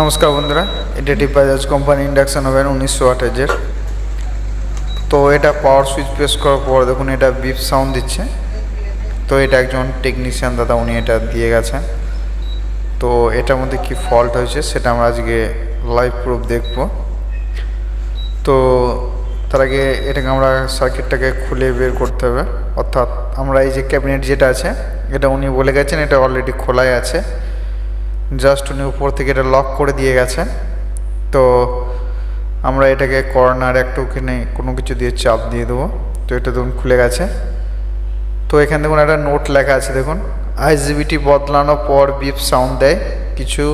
নমস্কার বন্ধুরা, এটা এটি বাজাজ কোম্পানি ইন্ডাকশন ওভেন উনিশশো আঠাশের। তো এটা পাওয়ার সুইচ প্রেস করার পর দেখুন, এটা বিপ সাউন্ড দিচ্ছে। তো এটা একজন টেকনিশিয়ান দাদা, উনি এটা দিয়ে গেছেন। তো এটার মধ্যে কি ফল্ট হয়েছে সেটা আমরা আজকে লাইভ প্রুফ দেখব। তো তার আগে এটাকে আমরা সার্কিটটাকে খুলে বের করতে হবে। অর্থাৎ আমরা এই যে ক্যাবিনেট যেটা আছে, এটা উনি বলে গেছেন, এটা অলরেডি খোলাই আছে। জাস্ট উনি উপর থেকে এটা লক করে দিয়ে গেছেন তো আমরা এটাকে কর্নার একটু ওখানে কোনো কিছু দিয়ে চাপ দিয়ে দেবো। তো এটা দেখুন খুলে গেছে। তো এখানে দেখুন একটা নোট লেখা আছে, দেখুন। আইজিবিটি বদলানোর পর বিপ সাউন্ড দেয়। কিছু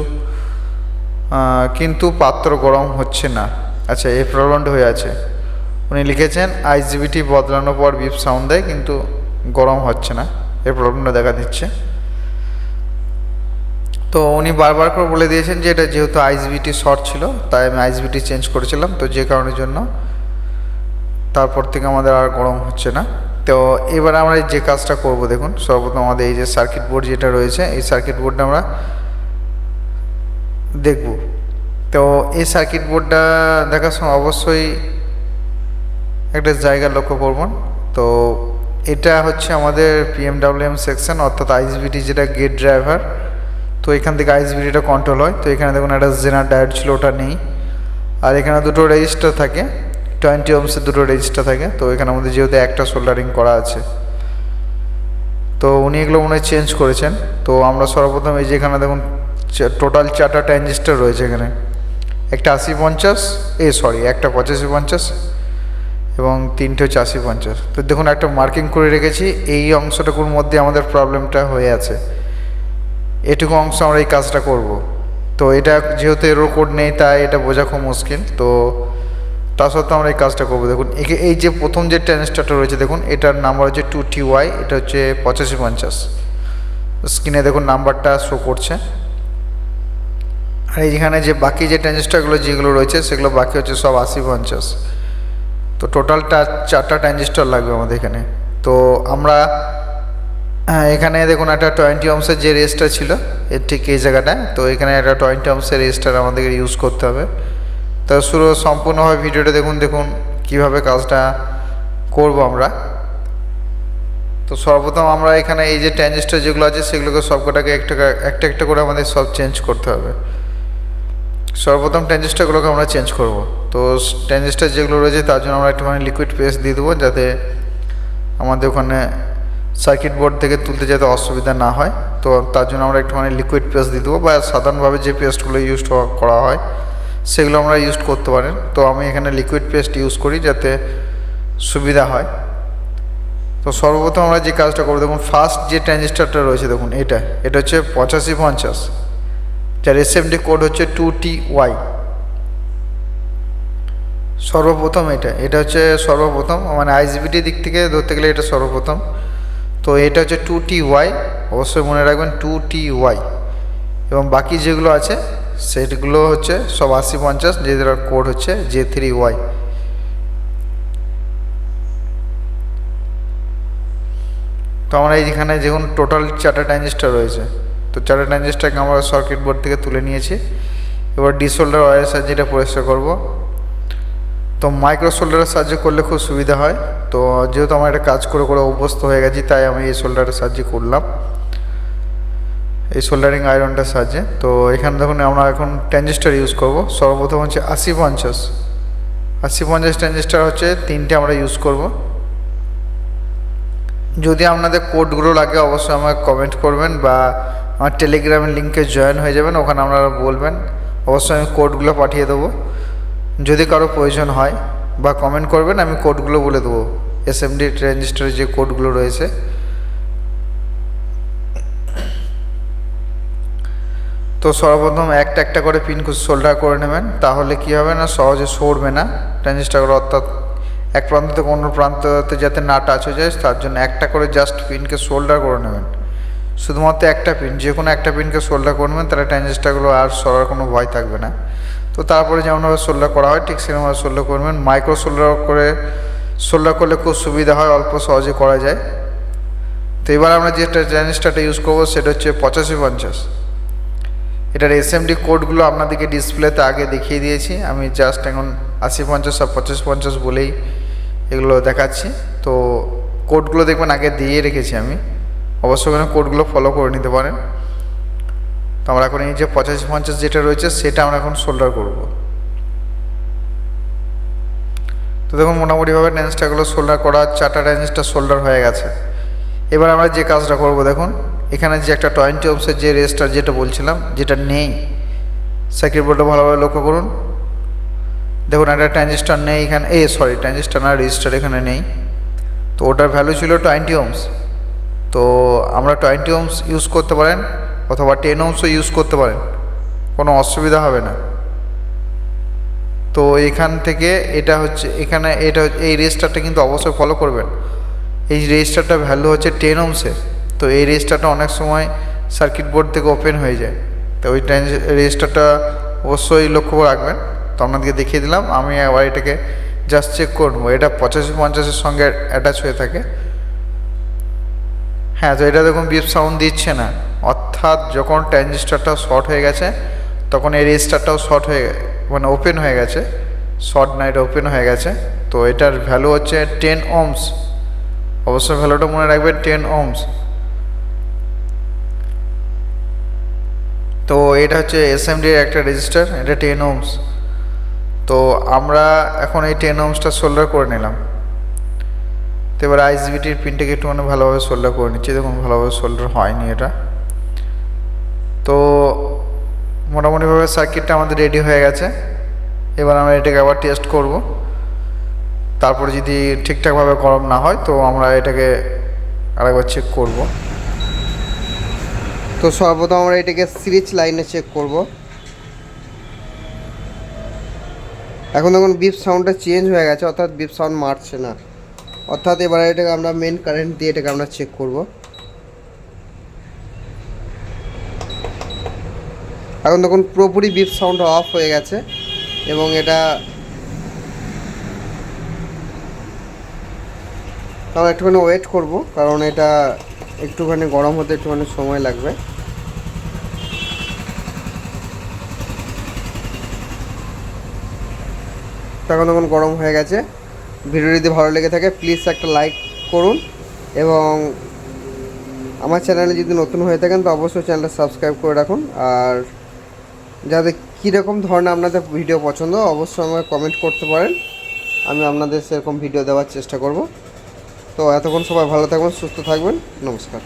কিন্তু পাত্র গরম হচ্ছে না। আচ্ছা এই প্রবলেমটা হয়ে আছে। উনি লিখেছেন আইজিবিটি বদলানোর পর বিপ সাউন্ড দেয়, কিন্তু গরম হচ্ছে না। এই প্রবলেমটা দেখা দিচ্ছে। তো উনি বারবার করে বলে দিয়েছেন যে এটা যেহেতু আইসবিটি শর্ট ছিল, তাই আমি আইসবিটি চেঞ্জ করেছিলাম, তো যে কারণের জন্য। তারপর থেকে আমাদের আর গরম হচ্ছে না। তো এবার আমরা যে কাজটা করব, দেখুন, সর্বপ্রথম আমাদের এই যে সার্কিট বোর্ড যেটা রয়েছে, এই সার্কিট বোর্ডটা আমরা দেখব। তো এই সার্কিট বোর্ডটা দেখার সময় অবশ্যই একটা জায়গা লক্ষ্য করবেন। তো এটা হচ্ছে আমাদের পিএমডাব্লিউএম সেকশন অর্থাৎ আইসবিটি যেটা গেট ড্রাইভার তো এখান থেকে আইসবিটিটা কন্ট্রোল হয়। তো এখানে দেখুন একটা জেনার ডায়োড ছিল, ওটা নেই। আর এখানে দুটো রেজিস্টার থাকে। টোয়েন্টি ওমসের দুটো রেজিস্টার থাকে। তো এখানে আমাদের যেহেতু একটা সোল্ডারিং করা আছে। তো উনি এগুলো মনে চেঞ্জ করেছেন। তো আমরা সর্বপ্রথম এই যে এখানে দেখুন টোটাল চারটা ট্রানজিস্টার রয়েছে এখানে। একটা আশি পঞ্চাশ, এ সরি একটা পঁচাশি পঞ্চাশ এবং তিনটে হচ্ছে আশি পঞ্চাশ। তো দেখুন, একটা মার্কিং করে রেখেছি। এই অংশটুকুর মধ্যে আমাদের প্রবলেমটা হয়ে আছে। এটুকু অংশ আমরা এই কাজটা করব। তো এটা যেহেতু এরো কোড নেই, তাই এটা বোঝা খুব মুশকিল। তো তা সত্ত্বেও আমরা এই কাজটা করব। দেখুন, একে এই যে প্রথম যে ট্রানজিস্টারটা রয়েছে, দেখুন, এটার নাম্বার হচ্ছে টু টি ওয়াই এটা হচ্ছে পঁচাশি পঞ্চাশ। স্ক্রিনে দেখুন নাম্বারটা শো করছে। আর এইখানে যে বাকি যে ট্রানজিস্টারগুলো যেগুলো রয়েছে, সেগুলো বাকি হচ্ছে সব আশি পঞ্চাশ। তো টোটালটা চারটা ট্রানজিস্টার লাগবে আমাদের এখানে। তো আমরা এখানে দেখুন একটা টোয়েন্টি অমসের যে রেসটা ছিল, এর ঠিক এই জায়গাটায়। তো এখানে একটা টোয়েন্টি অমসের রেসটার আমাদেরকে ইউজ করতে হবে। তো শুরু, সম্পূর্ণভাবে ভিডিওটা দেখুন দেখুন কীভাবে কাজটা করব আমরা। তো সর্বপ্রথম আমরা এখানে এই যে ট্রানজিস্টার যেগুলো আছে, সেগুলোকে সবকটাকে একটা একটা একটা করে আমাদের সব চেঞ্জ করতে হবে। সর্বপ্রথম ট্রানজিস্টারগুলোকে আমরা চেঞ্জ করব। তো ট্রানজিস্টার যেগুলো রয়েছে, তার জন্য আমরা একটুখানি লিকুইড পেস্ট দিয়ে দেবো, যাতে আমাদের ওখানে সার্কিট বোর্ড থেকে তুলতে যাতে অসুবিধা না হয়। তো তার জন্য আমরা একটুখানি লিকুইড পেস্ট দিয়ে দেবো বা সাধারণভাবে যে পেস্টগুলো ইউজ করা হয়, সেগুলো আমরা ইউজ করতে পারেন। তো আমি এখানে লিকুইড পেস্ট ইউজ করি যাতে সুবিধা হয়। তো সর্বপ্রথম আমরা যে কাজটা করব, দেখুন ফার্স্ট যে ট্রানজিস্টারটা রয়েছে, দেখুন, এটা এটা হচ্ছে পঁচাশি পঞ্চাশ। যার এসএমডি কোড হচ্ছে টু টি ওয়াই সর্বপ্রথম এটা এটা হচ্ছে সর্বপ্রথম মানে আইজিবিটি দিক থেকে ধরতে গেলে এটা সর্বপ্রথম। তো এটা হচ্ছে টু টি ওয়াই অবশ্যই মনে রাখবেন টু টি ওয়াই এবং বাকি যেগুলো আছে, সেগুলো হচ্ছে সব আশি পঞ্চাশ যেদের কোড হচ্ছে জে থ্রি ওয়াই তো আমরা এইখানে দেখুন টোটাল চারটা ট্রানজিস্টার রয়েছে। তো চারটা ট্রানজিস্টারকে আমরা সার্কিট বোর্ড থেকে তুলে নিয়েছি। এবার ডিসোল্ডার ওয়ারের সাহায্যে এটা পরিষ্কার করব। তো মাইক্রো সোল্ডারের সাহায্যে করলে খুব সুবিধা হয়। তো যেহেতু আমার এটা কাজ করে করে অভ্যস্ত হয়ে গেছি, তাই আমি এই সোল্ডারের সাহায্যে করলাম। এই সোল্ডারিং আয়রনটার সাহায্যে। তো এখানে দেখুন, আমরা এখন ট্রানজিস্টার ইউজ করব। সর্বপ্রথম হচ্ছে আশি পঞ্চাশ আশি পঞ্চাশ ট্রানজিস্টার হচ্ছে তিনটে আমরা ইউজ করব। যদি আপনাদের কোডগুলো লাগে, অবশ্যই আমাকে কমেন্ট করবেন বা আমার টেলিগ্রামের লিঙ্কে জয়েন হয়ে যাবেন, ওখানে আপনারা বলবেন। অবশ্যই আমি কোডগুলো পাঠিয়ে দেবো। যদি কারও প্রয়োজন হয় বা কমেন্ট করবেন, আমি কোডগুলো বলে দেবো। এসএমডি ট্রানজিস্টারের যে কোডগুলো রয়েছে। তো সর্বপ্রথম একটা একটা করে পিন সোল্ডার করে নেবেন, তাহলে কি হবে না, সহজে সরবে না ট্রানজিস্টারগুলো অর্থাৎ এক প্রান্ত থেকে অন্য প্রান্ততে যাতে না টাচ হয়ে যায়, তার জন্য একটা করে জাস্ট পিনকে সোল্ডার করে নেবেন। শুধুমাত্র একটা পিন যে কোনো একটা পিনকে সোল্ডার করবেন তাহলে ট্রানজিস্টারগুলো আর সরার কোনো ভয় থাকবে না। তো তারপরে যেমনভাবে সোল্ডার করা হয়, ঠিক সেরকমভাবে সোল্ডার করবেন। মাইক্রো সোল্ডার করে সোল্ডার করলে খুব সুবিধা হয়, অল্প সহজে করা যায়। তো এবার আমরা যেটা ট্রানজিস্টারটা ইউজ করব, সেটা হচ্ছে পঁচাশি পঞ্চাশ। এটার এসএমডি কোডগুলো আপনাদেরকে ডিসপ্লেতে আগে দেখিয়ে দিয়েছি। আমি জাস্ট এখন আশি পঞ্চাশ আর পঞ্চাশ পঞ্চাশ বলেই এগুলো দেখাচ্ছি। তো কোডগুলো দেখবেন আগে দিয়ে রেখেছি আমি। অবশ্যই কোডগুলো ফলো করে নিতে পারেন। তো আমরা এখন এই যে পঁচাশি পঞ্চাশ যেটা রয়েছে সেটা আমরা এখন সোল্ডার করব। তো দেখুন, মোটামুটিভাবে রেঞ্জটাগুলো সোল্ডার করা, চারটা রেঞ্জটা সোল্ডার হয়ে গেছে। এবার আমরা যে কাজটা করব, দেখুন, এখানে যে একটা টোয়েন্টি ওমসের যে রেজিস্টার যেটা বলছিলাম, যেটা নেই সার্কিট বোর্ডটা ভালোভাবে লক্ষ্য করুন। দেখুন, একটা ট্রানজিস্টার নেই এখানে, এ সরি ট্রানজিস্টার না রেজিস্টার এখানে নেই। তো ওটার ভ্যালু ছিল টোয়েন্টি ওমস তো আমরা টোয়েন্টি ওমস ইউজ করতে পারেন অথবা টেন ওমসও ইউজ করতে পারেন। কোনো অসুবিধা হবে না। তো এখান থেকে এটা হচ্ছে, এখানে এটা এই রেজিস্টারটা কিন্তু অবশ্যই ফলো করবেন। এই রেজিস্টারটা ভ্যালু হচ্ছে টেন ওমসের তো এই রেজিস্টারটা অনেক সময় সার্কিট বোর্ড থেকে ওপেন হয়ে যায়। তো ওই রেজিস্টারটা অবশ্যই লক্ষ্য রাখবেন। তো আপনাদেরকে দেখিয়ে দিলাম, আমি আবার এটাকে জাস্ট চেক করব এটা পঁচাশি পঞ্চাশের সঙ্গে অ্যাটাচ হয়ে থাকে। হ্যাঁ তো এটা দেখুন বিপ সাউন্ড দিচ্ছে না। অর্থাৎ যখন ট্রানজিস্টারটা শর্ট হয়ে গেছে, তখন এই রেজিস্টারটাও শর্ট হয়ে মানে ওপেন হয়ে গেছে শর্ট না এটা ওপেন হয়ে গেছে। তো এটার ভ্যালু হচ্ছে টেন ওমস অবশ্যই ভ্যালুটা মনে রাখবেন টেন ওমস তো এটা হচ্ছে এসএমডির একটা রেজিস্টার এটা টেন ওমস তো আমরা এখন এই টেন ওমসটা সোল্ডার করে নিলাম। তো এবার আইসবিটির পিনটাকে মানে ভালোভাবে সোল্ডার করে নিচ্ছি, দেখুন ভালোভাবে সোল্ডার হয়নি এটা। তো মোটামুটিভাবে সার্কিটটা আমাদের রেডি হয়ে গেছে। এবার আমরা এটাকে আবার টেস্ট করব। তারপরে যদি ঠিকঠাকভাবে গরম না হয়, তো আমরা এটাকে আরেকবার চেক করব। তো সর্বপ্রথম আমরা এটাকে সিরিজ লাইনে চেক করব। এখন দেখুন বিপ সাউন্ডটা চেঞ্জ হয়ে গেছে, অর্থাৎ বিপ সাউন্ড মারছে না। অর্থাৎ এবারে এটাকে আমরা মেন কারেন্ট দিয়ে এটাকে আমরা চেক করব। এখন দেখুন পুরোপুরি বিপ সাউন্ড অফ হয়ে গেছে এবং এটা আমরা একটুখানি ওয়েট করব, কারণ এটা একটুখানি গরম হতে একটুখানি সময় লাগবে। তো এখন তখন গরম হয়ে গেছে। ভিডিও যদি ভালো লেগে থাকে প্লিজ একটা লাইক করুন এবং আমার চ্যানেলে যদি নতুন হয়ে থাকেন, তো অবশ্যই চ্যানেলটা সাবস্ক্রাইব করে রাখুন। আর যাদের কীরকম ধরনের আপনাদের ভিডিও পছন্দ, অবশ্যই আমাকে কমেন্ট করতে পারেন। আমি আপনাদের সেরকম ভিডিও দেওয়ার চেষ্টা করব। তো এতক্ষণ সবাই ভালো থাকবেন, সুস্থ থাকবেন। নমস্কার।